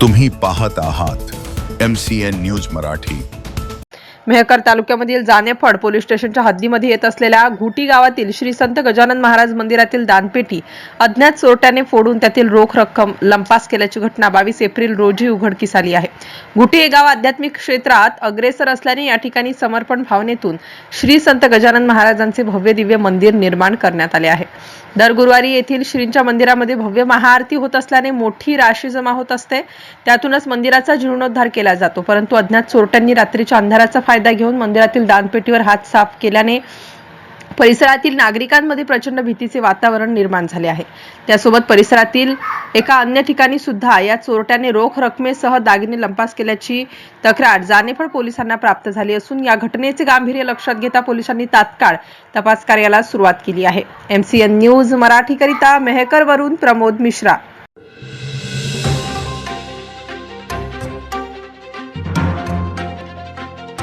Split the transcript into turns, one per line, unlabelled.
तुम्ही पाहत आहात M C N news Marathi.
Mehkar तालुक्यामधील Janephal police स्टेशनच्या हद्दीमध्ये येत असलेल्या घुटी गावातील श्री संत गजानन महाराज मंदिरातील दानपेटी अज्ञात चोरट्याने फोडून त्यातील रोख रक्कम लंपास केल्याची घटना बावीस एप्रिल रोजी उघडकीस आली आहे. घुटी हे गाव आध्यात्मिक क्षेत्रात अग्रेसर असल्याने या ठिकाणी समर्पण भावनेतून श्री संत गजानन महाराजांचे भव्य दिव्य मंदिर निर्माण करण्यात आले आहे. दर गुरुवारी येथील श्रींच्या मंदिरामध्ये भव्य महाआरती होत असल्याने मोठी राशी जमा होत असते. त्यातूनच मंदिराचा जीर्णोद्धार केला जातो. परंतु अज्ञात चोरट्यांनी रात्रीच्या अंधाराचा फायदा घेऊन मंदिरातील दानपेटीवर हात साफ केल्याने परिसरातील नागरिकांमध्ये प्रचंड भीतीचे वातावरण निर्माण झाले आहे. त्यासोबत परिसरातील एका अन्य ठिकाणी सुद्धा या चोरट्याने रोख रकमेसह दागिने लंपास केल्याची तक्रार जानेफळ पोलिसांना प्राप्त झाली असून या घटनेचे गांभीर्य लक्षात घेता पोलिसांनी तात्काळ तपास कार्याला सुरुवात केली आहे. एमसीएन न्यूज मराठीकरिता मेहकर वरून प्रमोद मिश्रा.